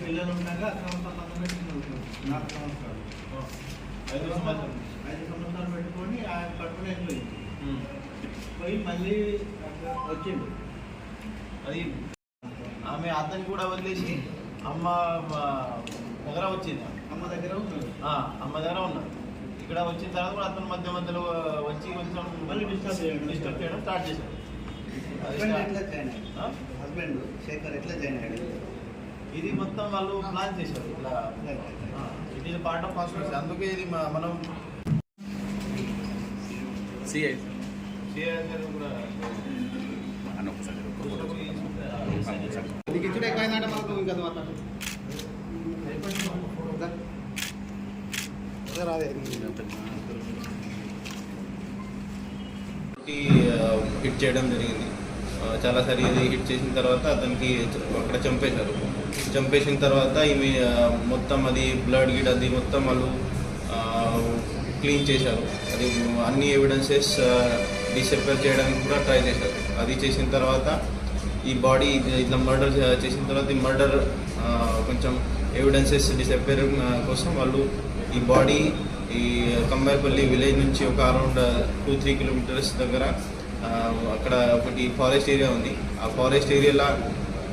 పిల్లలు ఉండగా ఐదు పెట్టుకొని ఆయన పట్టుకుని వెళ్ళిపోయింది పోయి మళ్ళీ వచ్చింది అది ఆమె అతను కూడా వదిలేసి అమ్మ దగ్గర వచ్చింది. అమ్మ దగ్గర ఉన్నాడు. అమ్మ దగ్గర ఉన్నాడు. ఇక్కడ వచ్చిన తర్వాత కూడా అతను మధ్య మధ్యలో వచ్చి కొంచెం మళ్ళీ disturb చేయడం. డిస్టర్బ్ చేయడం స్టార్ట్ చేశాడు. హస్బెండ్ శేఖర్ ఎట్లా జాయిన్ అయ్యాడు? ఇది మొత్తం వాళ్ళు ప్లాన్ చేశారు. ఇలా it is part of constituency అందుకే ఇది మనం సిఐ సిఐ గారు కూడా అన్న ఒకసారి హిట్ చేయడం జరిగింది. చాలా చాలాసారి ఇది హిట్ చేసిన తర్వాత అతనికి అక్కడ చంపేశారు. చంపేసిన తర్వాత ఈమె మొత్తం అది బ్లడ్ గిడ్ అది మొత్తం వాళ్ళు క్లీన్ చేశారు. అది అన్ని ఎవిడెన్సెస్ డిసెపర్ చేయడానికి కూడా ట్రై చేశారు. అది చేసిన తర్వాత ఈ బాడీ ఇట్లా మర్డర్ చేసిన తర్వాత ఈ మర్డర్ కొంచెం ఎవిడెన్సెస్ డిసెపర్ కోసం వాళ్ళు ఈ బాడీ ఈ కంబాయపల్లి విలేజ్ నుంచి ఒక అరౌండ్ టూ త్రీ కిలోమీటర్స్ దగ్గర అక్కడ ఒకటి ఫారెస్ట్ ఏరియా ఉంది. ఆ ఫారెస్ట్ ఏరియాలో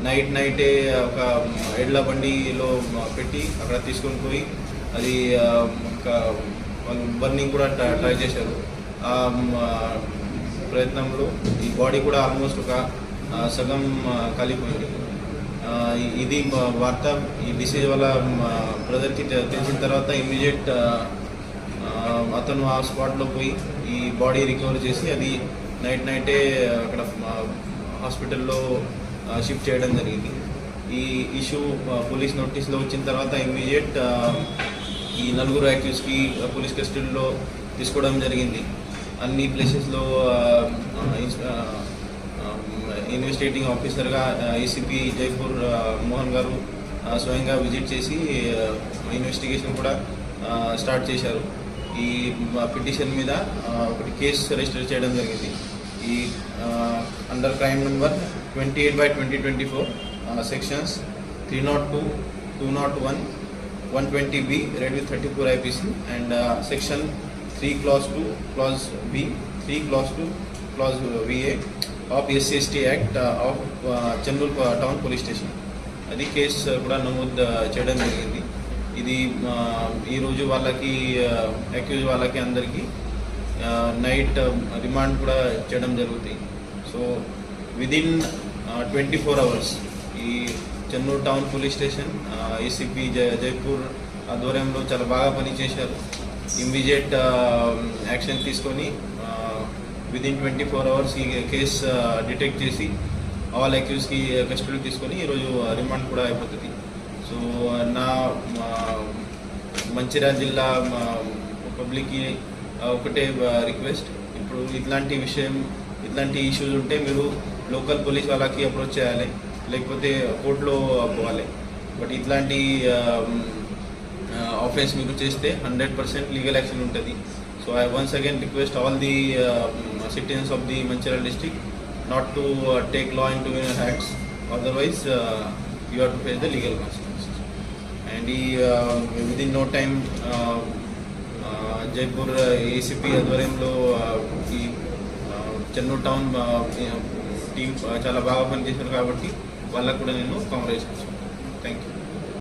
నైట్ నైటే ఒక ఎడ్ల బండిలో పెట్టి అక్కడ తీసుకొని పోయి అది ఒక వాళ్ళు బర్నింగ్ కూడా ట్రై- ట్రై చేశారు. ఆ ప్రయత్నంలో ఈ బాడీ కూడా ఆల్మోస్ట్ ఒక సగం కాలిపోయింది. ఇది వార్త. ఈ డిసీజ్ వల్ల బ్రదర్కి తెలిసిన తర్వాత ఇమ్మీడియట్ అతను ఆ స్పాట్లో పోయి ఈ బాడీ రికవర్ చేసి అది నైట్ నైటే అక్కడ హాస్పిటల్లో షిఫ్ట్ చేయడం జరిగింది. ఈ ఇష్యూ పోలీస్ నోటీస్లో వచ్చిన తర్వాత ఇమ్మీడియట్ ఈ నలుగురు యాక్టివ్స్కి పోలీస్ కస్టడీలో తీసుకోవడం జరిగింది. అన్ని ప్లేసెస్లో ఇన్వెస్టిగేటింగ్ ఆఫీసర్గా ఏసీపీ జైపూర్ మోహన్ గారు స్వయంగా విజిట్ చేసి ఇన్వెస్టిగేషన్ కూడా స్టార్ట్ చేశారు. ఈ పిటిషన్ మీద ఒకటి కేసు రిజిస్టర్ చేయడం జరిగింది. ఈ under crime number twenty eight by twenty twenty four sections three not two two not one one twenty B read with thirty four IPC and section three clause two clause B three clause two clause V A of SC ST act of Chennur town police station అది case uh, కూడా నమోదు uh, చేయడం జరిగింది. ఇది uh, ఈరోజు వాళ్ళకి accuse వాళ్ళకి అందరికీ నైట్ రిమాండ్ um, కూడా చేయడం జరుగుతాయి so within twenty four hours ఈ Chennur town police station ACP Jaya Jaipur ఆధ్వర్యంలో చాలా బాగా పనిచేశారు. ఇమ్మీడియట్ యాక్షన్ తీసుకొని విదిన్ ట్వంటీ ఫోర్ అవర్స్ ఈ కేస్ డిటెక్ట్ uh, చేసి ఆల్ అక్యూస్కి కస్టడీ తీసుకొని ఈరోజు రిమాండ్ uh, కూడా అయిపోతుంది. సో uh, నా మంచిర్యాల జిల్లా పబ్లిక్కి ఒకటే రిక్వెస్ట్ ఇప్పుడు ఇట్లాంటి విషయం ఇట్లాంటి ఇష్యూస్ ఉంటే మీరు లోకల్ పోలీస్ వాళ్ళకి అప్రోచ్ చేయాలి. లేకపోతే కోర్టులో పోవాలి. బట్ ఇట్లాంటి um, ఆఫెన్స్ మీకు చేస్తే హండ్రెడ్ పర్సెంట్ లీగల్ యాక్షన్ ఉంటుంది. So I once again request all the citizens of the Mancherial district not to take law into hands otherwise you have to face the legal consequences and ఈ within no time Jaipur ACP ఆధ్వర్యంలో ఈ uh, town team చాలా బాగా పనిచేశారు కాబట్టి వాళ్ళకు కూడా నేను కాంగ్రెస్ థ్యాంక్ యూ